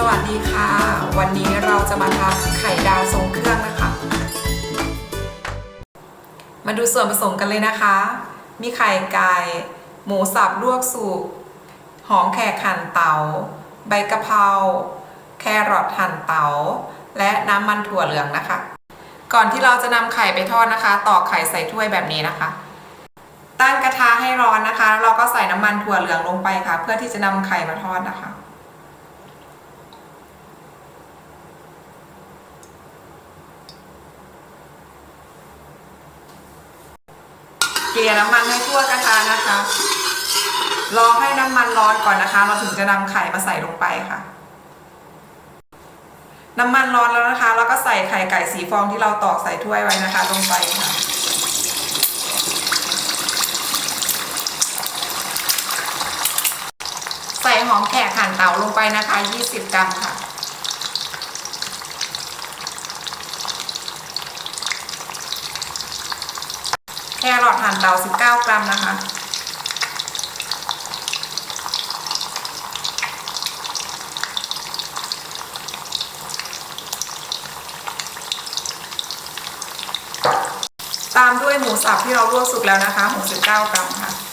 สวัสดีค่ะ วันนี้เราจะมาทำไข่ดาวทรงเครื่องนะคะ มาดูส่วนผสมกันเลยนะคะ มีไข่ไก่หมูสับลวกสุกหอมแขกหั่นเตาใบกะเพราแครอทหั่นเต๋าและน้ำมันถั่วเหลืองนะคะ ก่อนที่เราจะนำไข่ไปทอดนะคะ ตอกไข่ใส่ถ้วยแบบนี้นะคะ ตั้งกระทะให้ร้อนนะคะแล้วเราก็ใส่น้ำมันถั่วเหลืองลงไปค่ะ เพื่อที่จะนำไข่มาทอดนะคะ เกลี่ยน้ำมันให้ทั่วกระทะนะคะ รอให้น้ำมันร้อนก่อนนะคะ เราถึงจะนำไข่มาใส่ลงไปค่ะ น้ำมันร้อนแล้วนะคะแล้วก็ใส่ไข่ไก่สีฟองที่เราตอกใส่ถ้วยไว้นะคะ ลงไปค่ะใส่หอมแขกหั่นเตาลงไปนะคะ 20 กรัมค่ะ รอทหั่นเตา19 กรัมนะคะ ตามด้วยหมูสับที่เราลวกสุกแล้วนะคะ 69 กรัมค่ะ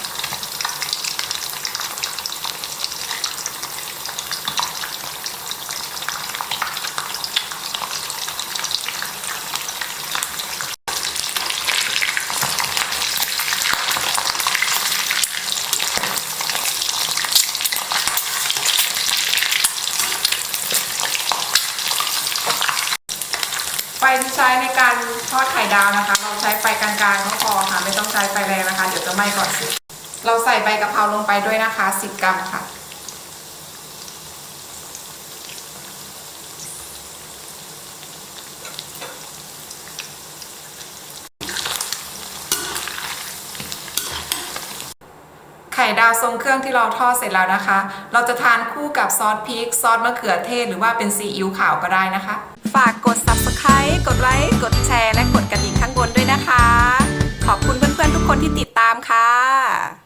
ที่ใช้ในการทอดไข่ดาวนะคะ เราใช้ไฟกลางๆก็พอค่ะ ไม่ต้องใช้ไฟแรงนะคะ เดี๋ยวจะไหม้ก่อนสุกเราใส่ใบกะเพราลงไปด้วยนะคะ 10 กรัมค่ะ ไข่ดาวทรงเครื่องที่เราทอดเสร็จแล้วนะคะ เราจะทานคู่กับซอสพริก ซอสมะเขือเทศ หรือว่าเป็นซีอิ๊วขาวก็ได้นะคะ ฝาก ดไลค์ กดแชร์ และกดกระดิ่งข้างบนด้วยนะคะ ขอบคุณเพื่อนๆทุกคนที่ติดตามค่ะ